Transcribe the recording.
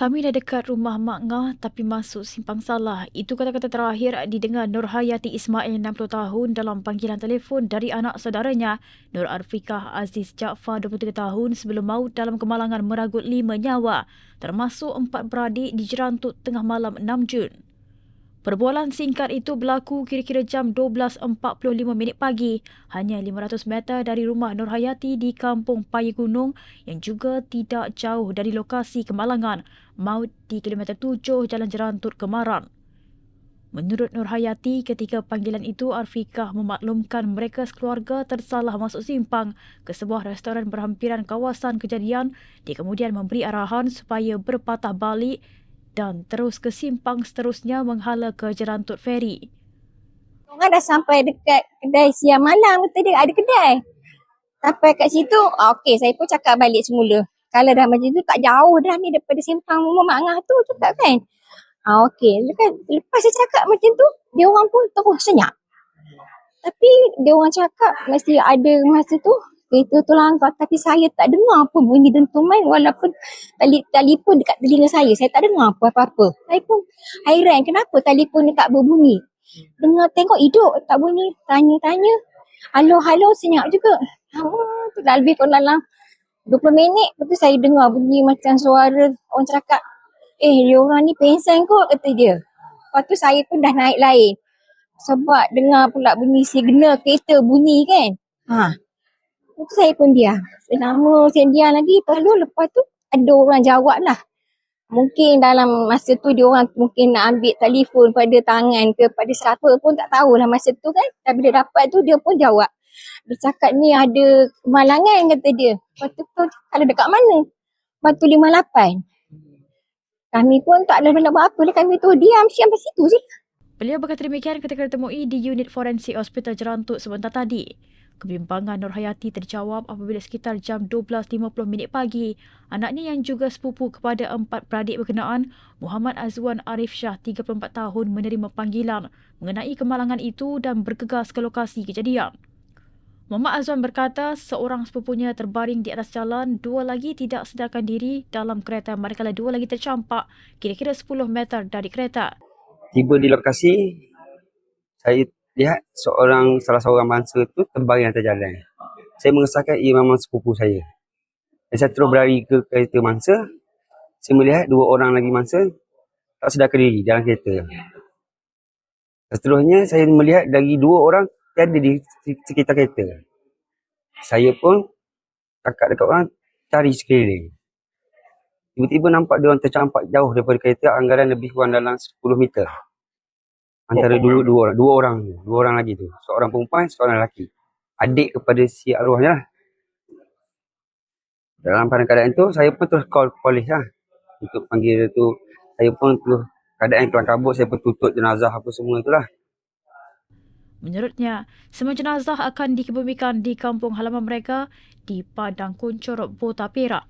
Kami dah dekat rumah Mak Ngah tapi masuk simpang salah. Itu kata-kata terakhir didengar Nur Hayati Ismail 60 tahun dalam panggilan telefon dari anak saudaranya Nur Arfikah Aziz Jaafar 23 tahun sebelum maut dalam kemalangan meragut lima nyawa termasuk empat beradik di Jerantut tengah malam 6 Jun. Perbualan singkat itu berlaku kira-kira jam 12.45 minit pagi, hanya 500 meter dari rumah Nur Hayati di Kampung Paya Gunung yang juga tidak jauh dari lokasi kemalangan maut di kilometer 7 Jalan Jerantut Kemaran. Menurut Nur Hayati, ketika panggilan itu Arfikah memaklumkan mereka sekeluarga tersalah masuk simpang ke sebuah restoran berhampiran kawasan kejadian. Dia kemudian memberi arahan supaya berpatah balik dan terus ke simpang seterusnya menghala ke Jerantut Ferry. Orang dah sampai dekat kedai siang malam kata dia ada kedai. Sampai kat situ, ah, okey saya pun cakap balik semula. Kalau dah macam tu tak jauh dah ni daripada simpang rumah Mak Ngah tu cakap kan. Ah okey, lepas, lepas saya cakap macam tu, dia orang pun terus senyap. Tapi dia orang cakap mesti ada masa tu kereta tu langgar tapi saya tak dengar pun bunyi dentuman walaupun tali telefon dekat telinga saya saya tak dengar apa apa saya pun hairan kenapa telefon ni tak berbunyi? Dengar tengok hidup tak bunyi tanya-tanya. Halo halo senyap juga. Oh, tu dah lebih kurang dalam 20 minit lepas tu saya dengar bunyi macam suara orang cakap eh dia orang ni pengsan kot kata dia. Lepas tu saya pun dah naik lain. Sebab dengar pula bunyi signal kereta bunyi kan? Ha tu saya pun diam. Selama saya diam lagi, lalu lepas tu ada orang jawab lah. Mungkin dalam masa tu dia orang mungkin nak ambil telefon pada tangan ke pada siapa pun tak tahulah masa tu kan. Tapi bila dapat tu dia pun jawab. Dia cakap ni ada kemalangan kata dia. Lepas tu kalau dekat mana? Batu 58. Kami pun tak ada nak buat apa lah. Kami tu diam sampai situ je. Beliau berkata demikian ketika ditemui di unit forensik Hospital Jerantut sebentar tadi. Kebimbangan Nur Hayati terjawab apabila sekitar jam 12.50 minit pagi, anaknya yang juga sepupu kepada empat beradik berkenaan, Muhammad Azwan Arif Shah, 34 tahun, menerima panggilan mengenai kemalangan itu dan bergegas ke lokasi kejadian. Muhammad Azwan berkata seorang sepupunya terbaring di atas jalan, dua lagi tidak sedarkan diri dalam kereta manakala dua lagi tercampak kira-kira 10 meter dari kereta. Tiba di lokasi, saya lihat seorang salah seorang bangsa tu terbaring atas jalan. Saya mengesahkan ia memang sepupu saya. Dan saya terus berlari ke kereta mangsa. Saya melihat dua orang lagi mangsa tak sedarkan diri dalam kereta. Seterusnya saya melihat dari dua orang yang ada di sekitar kereta. Saya pun cakap dekat orang cari sekeliling. Tiba-tiba nampak dia orang tercampak jauh daripada kereta anggaran lebih kurang dalam 10 meter. Antara dua, dua orang. Dua orang Dua orang lagi tu. Seorang perempuan, seorang lelaki. Adik kepada si arwahnya lah. Dalam pada keadaan tu, saya pun terus call polis lah. Untuk panggil tu. Saya pun terus keadaan kelam kabut, saya pun tutup jenazah apa semua itulah. Menurutnya, semua jenazah akan dikebumikan di kampung halaman mereka di Padang Kuncorok, Bota Perak.